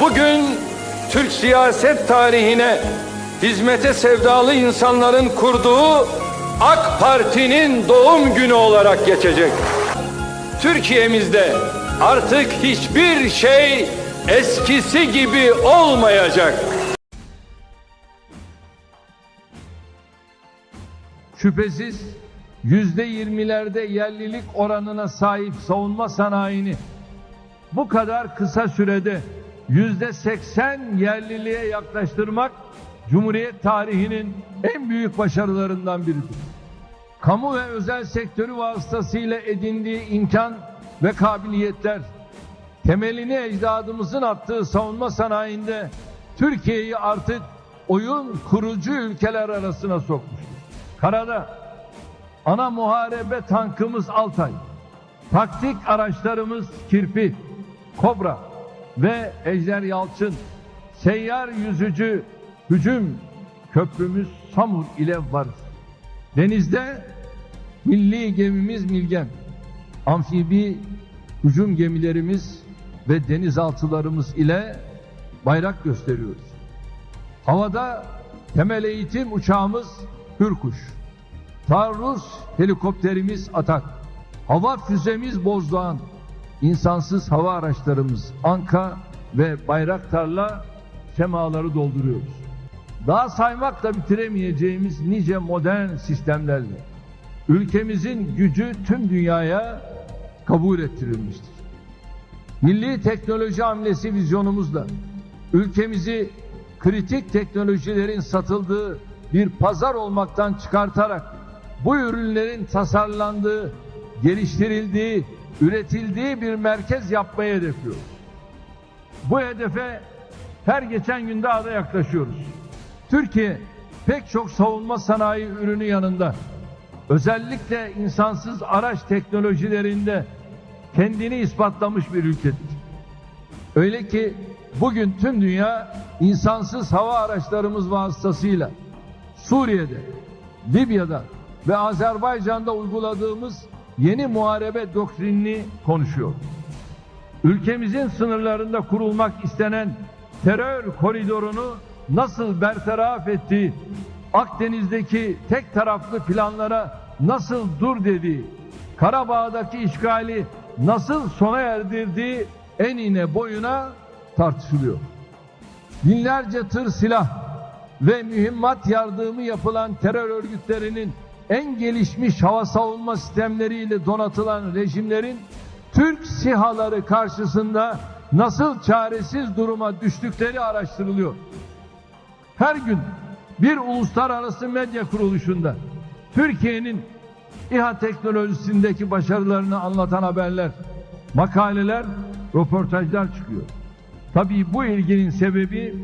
bugün Türk siyaset tarihine hizmete sevdalı insanların kurduğu AK Parti'nin doğum günü olarak geçecek. Türkiye'mizde artık hiçbir şey eskisi gibi olmayacak. Şüphesiz yüzde yirmilerde yerlilik oranına sahip savunma sanayini bu kadar kısa sürede yüzde seksen yerliliğe yaklaştırmak Cumhuriyet tarihinin en büyük başarılarından biridir. Kamu ve özel sektörü vasıtasıyla edindiği imkan ve kabiliyetler temelini ecdadımızın attığı savunma sanayinde Türkiye'yi artık oyun kurucu ülkeler arasına sokmuştur. Karada ana muharebe tankımız Altay, taktik araçlarımız Kirpi, Kobra ve Ejder Yalçın, seyyar yüzücü hücum köprümüz Samur ile varız. Denizde milli gemimiz Milgem, amfibi hücum gemilerimiz ve denizaltılarımız ile bayrak gösteriyoruz. Havada temel eğitim uçağımız Hürkuş, taarruz helikopterimiz Atak, hava füzemiz Bozdoğan, insansız hava araçlarımız Anka ve Bayraktar'la semaları dolduruyoruz. Daha saymakla bitiremeyeceğimiz nice modern sistemlerle ülkemizin gücü tüm dünyaya kabul ettirilmiştir. Milli teknoloji hamlesi vizyonumuzla ülkemizi kritik teknolojilerin satıldığı bir pazar olmaktan çıkartarak bu ürünlerin tasarlandığı, geliştirildiği, üretildiği bir merkez yapmayı hedefliyoruz. Bu hedefe her geçen gün daha da yaklaşıyoruz. Türkiye pek çok savunma sanayi ürünü yanında özellikle insansız araç teknolojilerinde kendini ispatlamış bir ülkedir. Öyle ki bugün tüm dünya insansız hava araçlarımız vasıtasıyla Suriye'de, Libya'da ve Azerbaycan'da uyguladığımız yeni muharebe doktrinini konuşuyor. Ülkemizin sınırlarında kurulmak istenen terör koridorunu nasıl bertaraf ettiği, Akdeniz'deki tek taraflı planlara nasıl dur dediği, Karabağ'daki işgali nasıl sona erdirdiği enine boyuna tartışılıyor. Binlerce tır silah ve mühimmat yardımı yapılan terör örgütlerinin en gelişmiş hava savunma sistemleriyle donatılan rejimlerin Türk sihaları karşısında nasıl çaresiz duruma düştükleri araştırılıyor. Her gün bir uluslararası medya kuruluşunda Türkiye'nin İHA teknolojisindeki başarılarını anlatan haberler, makaleler, röportajlar çıkıyor. Tabii bu ilginin sebebi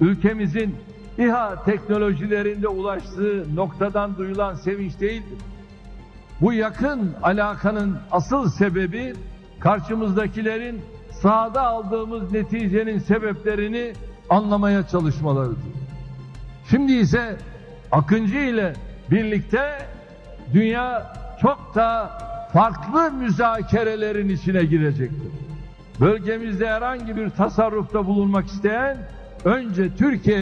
ülkemizin İHA teknolojilerinde ulaştığı noktadan duyulan sevinç değildir. Bu yakın alakanın asıl sebebi karşımızdakilerin sahada aldığımız neticenin sebeplerini anlamaya çalışmalarıdır. Şimdi ise Akıncı ile birlikte dünya çok da farklı müzakerelerin içine girecektir. Bölgemizde herhangi bir tasarrufta bulunmak isteyen önce Türkiye